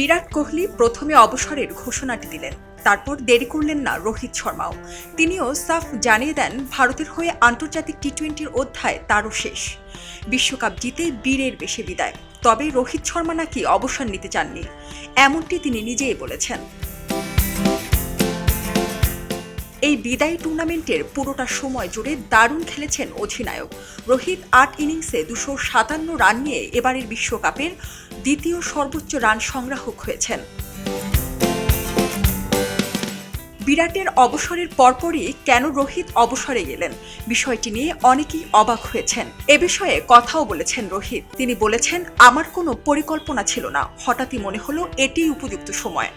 বিরাট কোহলি প্রথমে অবসরের ঘোষণাটি দিলেন। তারপর দেরি করলেন না রোহিত শর্মাও। তিনিও সাফ জানিয়ে দেন, ভারতের হয়ে আন্তর্জাতিক টি টোয়েন্টির অধ্যায় তারও শেষ। বিশ্বকাপ জিতে বীরের বেশে বিদায়। তবে রোহিত শর্মা নাকি অবসর নিতে চাননি, এমনটি তিনি নিজেই বলেছেন। এই বিদায়ী টুর্নামেন্টের পুরোটা সময় জুড়ে দারুণ খেলেছেন অধিনায়ক। রোহিত আট ইনিংসে দুশো সাতান্ন রান নিয়ে এবারের বিশ্বকাপের দ্বিতীয় সর্বোচ্চ রান সংগ্রাহক হয়েছেন। বিরাটের অবসরের পরপরই কেন রোহিত অবসরে গেলেন? বিষয়টি নিয়ে অনেকেই অবাক হয়েছেন। এ বিষয়ে কথাও বলেছেন রোহিত। তিনি বলেছেন, আমার কোনো পরিকল্পনা ছিল না। হঠাৎই মনে হলো এটিই উপযুক্ত সময়।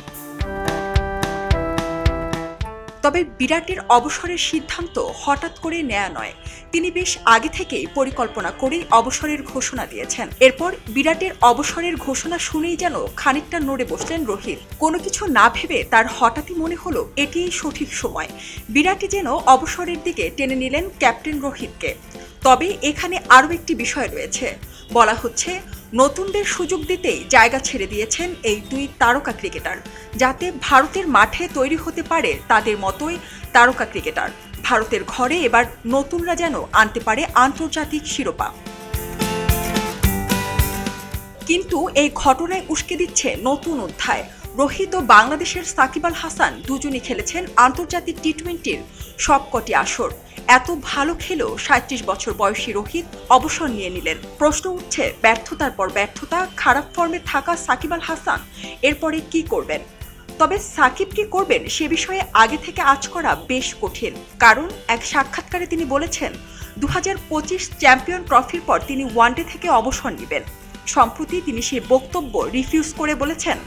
তবে বিরাটের অবসরের সিদ্ধান্ত হঠাৎ করে নেয়া নয়। তিনি বেশ আগে থেকেই পরিকল্পনা করেই অবসরের ঘোষণা দিয়েছেন। এরপর বিরাটের অবসরের ঘোষণা শুনেই যেন খানিকটা নড়ে বসলেন রোহিত। কোনো কিছু না ভেবে তার হঠাৎই মনে হলো, এটিই সঠিক সময়। বিরাটই যেন অবসরের দিকে টেনে নিলেন ক্যাপ্টেন রোহিতকে। তবে এখানে আরও একটি বিষয় রয়েছে। বলা হচ্ছে, নতুনদের সুযোগ দিতেই জায়গা ছেড়ে দিয়েছেন এই দুই তারকা ক্রিকেটার। যাতে ভারতের মাঠে তৈরি হতে পারে তাদের মতোই তারকা ক্রিকেটার। ভারতের ঘরে এবার নতুনরা যেন আনতে পারে আন্তর্জাতিক শিরোপা। কিন্তু এই ঘটনায় উস্কে দিচ্ছে নতুন অধ্যায়। রোহিত ও বাংলাদেশের সাকিব আল হাসান দুজনই খেলেছেন আন্তর্জাতিক টি টোয়েন্টির সবকটি আসর। এত ভালো খেলেও সাঁত্রিশ বছর বয়সী রোহিত অবসর নিয়ে নিলেন। প্রশ্ন উঠছে, ব্যর্থতার পর ব্যর্থতা, খারাপ ফর্মে থাকা সাকিব আল হাসান, এরপরে কি করবেন? তবে সাকিব কি করবেন সে বিষয়ে আগে থেকে আজ করা বেশ কঠিন। কারণ এক সাক্ষাৎকারে তিনি বলেছেন দু হাজার পঁচিশ চ্যাম্পিয়ন ট্রফির পর তিনি ওয়ানডে থেকে অবসর নেবেন। সম্প্রতি তিনি সেই বক্তব্য রিফিউজ করে বলেছেন,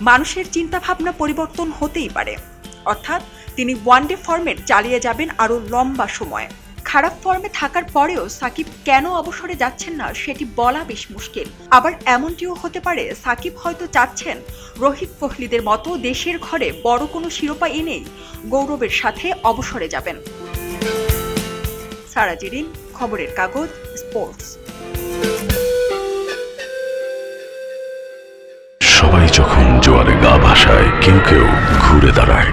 মানুষের চিন্তাভাবনা পরিবর্তন হতেই পারে। অর্থাৎ তিনি ওয়ানডে ফর্মেট চালিয়ে যাবেন আরও লম্বা সময়। খারাপ ফর্মে থাকার পরেও সাকিব কেন অবসরে যাচ্ছেন না সেটি বলা বেশ মুশকিল। আবার এমনটিও হতে পারে, সাকিব হয়তো চাচ্ছেন রোহিত কোহলিদের মতো দেশের ঘরে বড় কোনো শিরোপা এনেই গৌরবের সাথে অবসরে যাবেন। সারা খবরের কাগজ, স্পোর্টস। সবাই যখন জোয়ারে গা ভাসায়, কেউ কেউ ঘুরে দাঁড়ায়।